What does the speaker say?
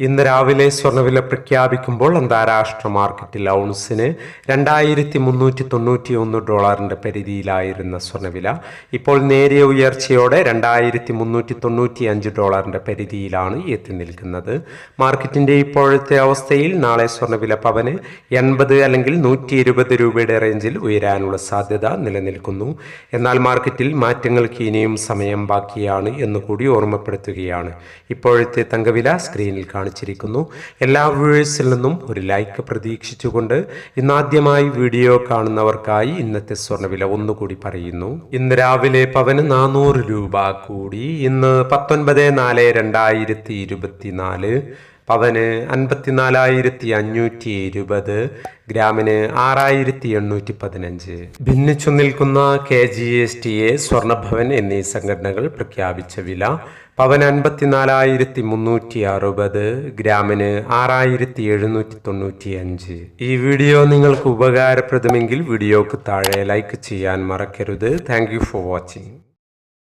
ഇന്ന് രാവിലെ സ്വർണവില പ്രഖ്യാപിക്കുമ്പോൾ അന്താരാഷ്ട്ര മാർക്കറ്റിൽ ഔൺസിന് രണ്ടായിരത്തി മുന്നൂറ്റി തൊണ്ണൂറ്റി ഒന്ന് ഡോളറിന്റെ പരിധിയിലായിരുന്ന സ്വർണവില ഇപ്പോൾ നേരിയ ഉയർച്ചയോടെ രണ്ടായിരത്തി മുന്നൂറ്റി തൊണ്ണൂറ്റി അഞ്ച് ഡോളറിന്റെ പരിധിയിലാണ് എത്തി നിൽക്കുന്നത്. മാർക്കറ്റിന്റെ ഇപ്പോഴത്തെ അവസ്ഥയിൽ നാളെ സ്വർണവില പവന് എൺപത് അല്ലെങ്കിൽ നൂറ്റി ഇരുപത് രൂപയുടെ റേഞ്ചിൽ ഉയരാനുള്ള സാധ്യത നിലനിൽക്കുന്നു. എന്നാൽ മാർക്കറ്റിൽ മാറ്റങ്ങൾക്ക് ഇനിയും സമയം ബാക്കിയാണ് എന്നുകൂടി ഓർമ്മപ്പെടുത്തുകയാണ് ഇപ്പോഴത്തെ തങ്കവില സ്ക്രീനിൽ കാണിച്ചിരിക്കുന്നു. എല്ലാ വ്യൂവേഴ്സിൽ നിന്നും ഒരു ലൈക്ക് പ്രതീക്ഷിച്ചുകൊണ്ട് ഇന്നാദ്യമായി വീഡിയോ കാണുന്നവർക്കായി ഇന്നത്തെ സ്വർണവില ഒന്നുകൂടി പറയുന്നു. ഇന്ന് രാവിലെ പവന് നാനൂറ് രൂപ കൂടി. ഇന്ന് പത്തൊൻപത് നാല് രണ്ടായിരത്തി ഇരുപത്തിനാല്. പവന് അൻപത്തിനാലായിരത്തി അഞ്ഞൂറ്റി ഇരുപത് ഗ്രാമിന് ആറായിരത്തി എണ്ണൂറ്റി പതിനഞ്ച് ഭിന്നിച്ചു നിൽക്കുന്ന K G S T A സ്വർണഭവൻ എന്നീ സംഘടനകൾ പ്രഖ്യാപിച്ച വില പവൻ അൻപത്തിനാലായിരത്തി മുന്നൂറ്റി അറുപത് ഗ്രാമിന് ആറായിരത്തി എഴുന്നൂറ്റി തൊണ്ണൂറ്റി അഞ്ച് ഈ വീഡിയോ നിങ്ങൾക്ക് ഉപകാരപ്രദമെങ്കിൽ വീഡിയോക്ക് താഴെ ലൈക്ക് ചെയ്യാൻ മറക്കരുത്. Thank for watching.